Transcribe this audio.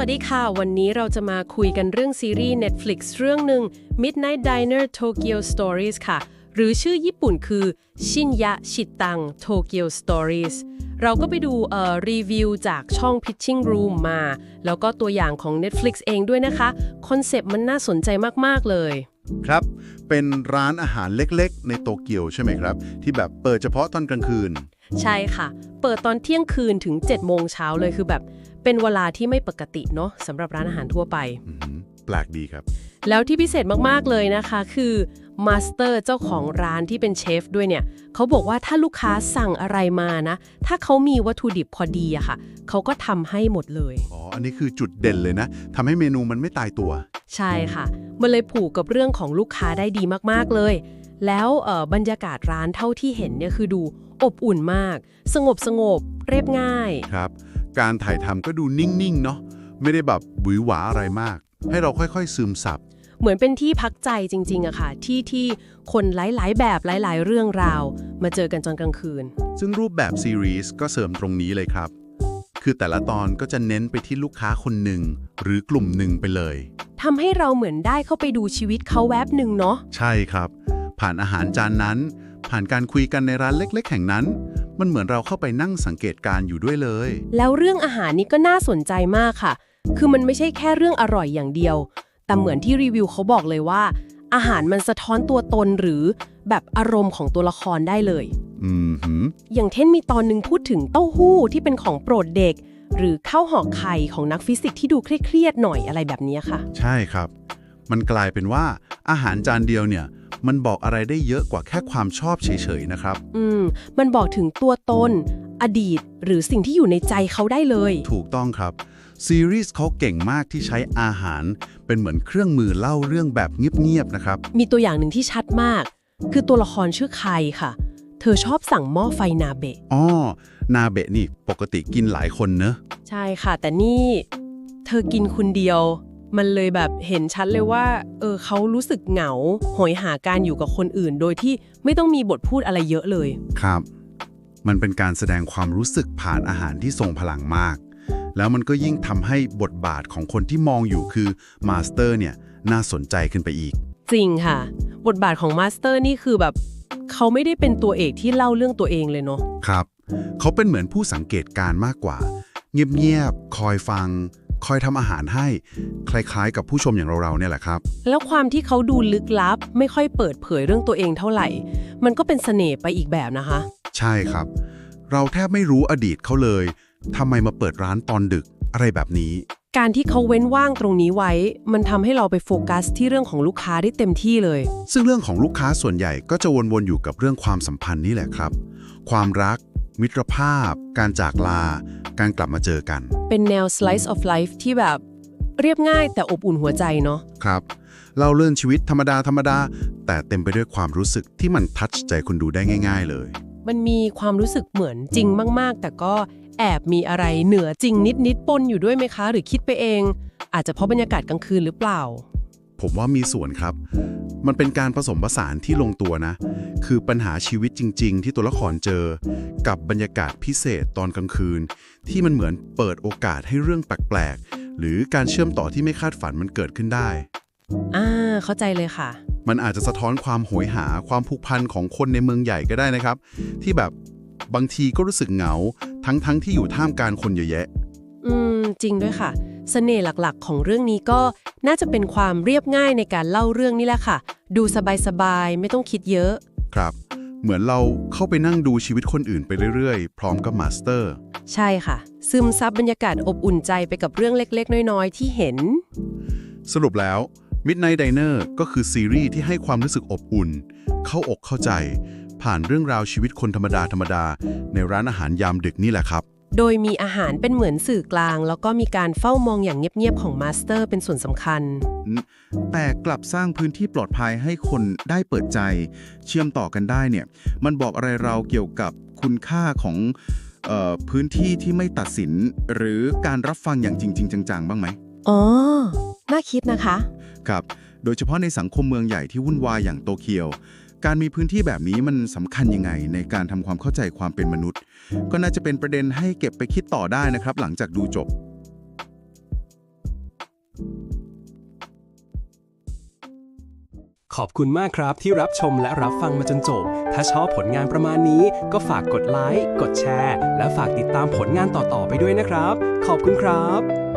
สวัสดีค่ะ วันนี้เราจะมาคุยกันเรื่องซีรีส์ Netflix เรื่องหนึ่ง Midnight Diner Tokyo Stories ค่ะ หรือชื่อญี่ปุ่นคือชินยะชิตัง Tokyo Stories เราก็ไปดูเอ่อรีวิวจากช่อง Pitching Room มา แล้วก็ตัวอย่างของ Netflix เองด้วยนะคะ คอนเซปต์มันน่าสนใจมาก ๆ เลยครับ เป็นร้านอาหารเล็กๆ ในโตเกียวใช่ไหมครับ ที่แบบเปิดเฉพาะตอนกลางคืน ใช่ค่ะ เปิดตอนเที่ยงคืนถึง7โมงเช้าเลยคือแบบ เป็นเวลาที่ไม่ปกติเนาะสำหรับร้านอาหารทั่วไป อืมแปลกดีครับ แล้วที่พิเศษมาก ๆ เลยนะคะ คือมาสเตอร์เจ้าของร้านที่เป็นเชฟด้วยเนี่ยเขาบอกว่าถ้าลูกค้าสั่งอะไรมานะ ถ้าเขามีวัตถุดิบพอดีอะค่ะเขาก็ทำให้หมดเลย อ๋อ อันนี้คือจุดเด่นเลยนะทำให้เมนูมันไม่ตายตัว ใช่ค่ะ มันเลยผูกกับเรื่องของลูกค้าได้ดีมาก ๆ เลย แล้วเอ่อบรรยากาศร้านเท่าที่เห็นเนี่ยคือดูอบอุ่นมาก สงบสงบเรียบง่าย ครับ การถ่ายทำก็ดูนิ่งๆเนาะไม่ได้แบบหวือหวาอะไรมาก ให้เราค่อยๆ ซึมซับเหมือนเป็นที่พักใจจริงๆอะค่ะ ที่ที่คนหลายๆ แบบหลาย ๆ เรื่องราว มาเจอกันตอนกลางคืน ซึ่งรูปแบบซีรีส์ก็เสริมตรงนี้เลยครับ คือแต่ละตอนก็จะเน้นไปที่ลูกค้าคนหนึ่ง หรือกลุ่มหนึ่งไปเลยทำให้เราเหมือนได้เข้าไปดูชีวิตเขาแวบหนึ่งเนาะใช่ครับ ผ่านอาหารจานนั้น ผ่านการคุยกันในร้านเล็ก ๆ แห่งนั้น มันเหมือนเราเข้าไปนั่งสังเกตการณ์อยู่ด้วยเลย แล้วเรื่องอาหารนี่ก็น่าสนใจมากค่ะ คือมันไม่ใช่แค่เรื่องอร่อยอย่างเดียว แต่เหมือนที่รีวิวเขาบอกเลยว่า อาหารมันสะท้อนตัวตนหรือแบบอารมณ์ของตัวละครได้เลย อืมหืมอย่างเช่นมีตอนหนึ่งพูดถึงเต้าหู้ที่เป็นของโปรดเด็ก หรือข้าวห่อไข่ของนักฟิสิกส์ที่ดูเครียดๆหน่อยอะไรแบบนี้ค่ะ ใช่ครับ มันกลายเป็นว่าอาหารจานเดียวเนี่ย มันบอกอะไรได้เยอะกว่าแค่ความชอบเฉยๆนะครับ อืม มันบอกถึงตัวตน อดีต หรือสิ่งที่อยู่ในใจเขาได้เลย ถูกต้องครับ ซีรีส์เขาเก่งมากที่ใช้อาหาร เป็นเหมือนเครื่องมือเล่าเรื่องแบบเงียบๆนะครับ มีตัวอย่างหนึ่งที่ชัดมาก คือตัวละครชื่อไคค่ะ เธอชอบสั่งหม้อไฟนาเบะอ๋อนาเบะนี่ปกติกินหลายคนเนอะ ใช่ค่ะ แต่นี่ เธอกินคนเดียว มันเลยแบบเห็นชัดเลยว่า เออเขารู้สึกเหงาหอยหาการอยู่กับคนอื่น โดยที่ไม่ต้องมีบทพูดอะไรเยอะเลย ครับ มันเป็นการแสดงความรู้สึกผ่านอาหารที่ทรงพลังมาก แล้วมันก็ยิ่งทำให้บทบาทของคนที่มองอยู่คือมาสเตอร์เนี่ยน่าสนใจขึ้นไปอีก จริงค่ะ บทบาทของมาสเตอร์นี่คือแบบ เขาไม่ได้เป็นตัวเอกที่เล่าเรื่องตัวเองเลยเนาะครับ เขาเป็นเหมือนผู้สังเกตการณ์มากกว่า เงียบๆคอยฟัง คอยทำอาหารให้ คล้ายๆ กับผู้ชมอย่างเราๆเนี่ยแหละครับ แล้วความที่เขาดูลึกลับ ไม่ค่อยเปิดเผยเรื่องตัวเองเท่าไหร่ มันก็เป็นเสน่ห์ไปอีกแบบนะคะ ใช่ครับ เราแทบไม่รู้อดีตเขาเลยทำไมมาเปิดร้านตอนดึกอะไรแบบนี้ การที่เขาเว้นว่างตรงนี้ไว้ มันทำให้เราไปโฟกัสที่เรื่องของลูกค้าได้เต็มที่เลย ซึ่งเรื่องของลูกค้าส่วนใหญ่ก็จะวนๆอยู่กับเรื่องความสัมพันธ์นี่แหละครับ ความรัก มิตรภาพ การจากลา การกลับมาเจอกัน เป็นแนว slice of life ที่แบบเรียบง่ายแต่อบอุ่นหัวใจเนาะครับเล่าเรื่องชีวิตธรรมดาธรรมดา แต่เต็มไปด้วยความรู้สึกที่มันทัชใจคุณดูได้ง่าย ๆ เลย มันมีความรู้สึกเหมือนจริงมาก ๆ แต่ก็แอบมีอะไรเหนือจริงนิดๆปนอยู่ด้วยไหมคะ หรือคิดไปเอง อาจจะเพราะบรรยากาศกลางคืนหรือเปล่า ผมว่ามีส่วนครับ มันเป็นการผสมผสานที่ลงตัวนะ คือปัญหาชีวิตจริง ๆ ที่ตัวละครเจอ กับบรรยากาศพิเศษตอนกลางคืน ที่มันเหมือนเปิดโอกาสให้เรื่องแปลกๆ หรือการเชื่อมต่อที่ไม่คาดฝันมันเกิดขึ้นได้ อ่า เข้าใจเลยค่ะ มันอาจจะสะท้อนความโหยหาความผูกพันของคนในเมืองใหญ่ก็ได้นะครับ ที่แบบบางทีก็รู้สึกเหงา ทั้งๆที่อยู่ท่ามกลางคนเยอะแยะ อืม จริงด้วยค่ะ เสน่ห์หลักๆ ของเรื่องนี้ก็น่าจะเป็นความเรียบง่ายในการเล่าเรื่องนี่แหละค่ะ ดูสบายๆ ไม่ต้องคิดเยอะ ครับ เหมือนเราเข้าไปนั่งดูชีวิตคนอื่นไปเรื่อยๆ พร้อมกับมาสเตอร์ ใช่ค่ะ ซึมซับบรรยากาศอบอุ่นใจไปกับเรื่องเล็กๆ น้อยๆ ที่เห็น สรุปแล้ว Midnight Diner ก็คือซีรีส์ที่ให้ความรู้สึกอบอุ่น เข้าอกเข้าใจ ผ่านเรื่องราวชีวิตคนธรรมดาธรรมดาในร้านอาหารยามดึกนี่แหละครับ โดยมีอาหารเป็นเหมือนสื่อกลาง แล้วก็มีการเฝ้ามองอย่างเงียบๆของมาสเตอร์เป็นส่วนสำคัญ แต่กลับสร้างพื้นที่ปลอดภัยให้คนได้เปิดใจ เชื่อมต่อกันได้เนี่ย มันบอกอะไรเราเกี่ยวกับคุณค่าของเออพื้นที่ที่ไม่ตัดสิน หรือการรับฟังอย่างจริง ๆ จังๆ บ้างไหมอ๋อ น่าคิดนะคะ ครับ โดยเฉพาะในสังคมเมืองใหญ่ที่วุ่นวายอย่างโตเกียว การมีพื้นที่แบบนี้มันสำคัญยังไง ในการทำความเข้าใจความเป็นมนุษย์ ก็น่าจะเป็นประเด็นให้เก็บไปคิดต่อได้นะครับ หลังจากดูจบขอบคุณมากครับที่รับชมและรับฟังมาจนจบ ถ้าชอบผลงานประมาณนี้ ก็ฝากกดไลค์ กดแชร์ และฝากติดตามผลงานต่อๆไปด้วยนะครับ ขอบคุณครับ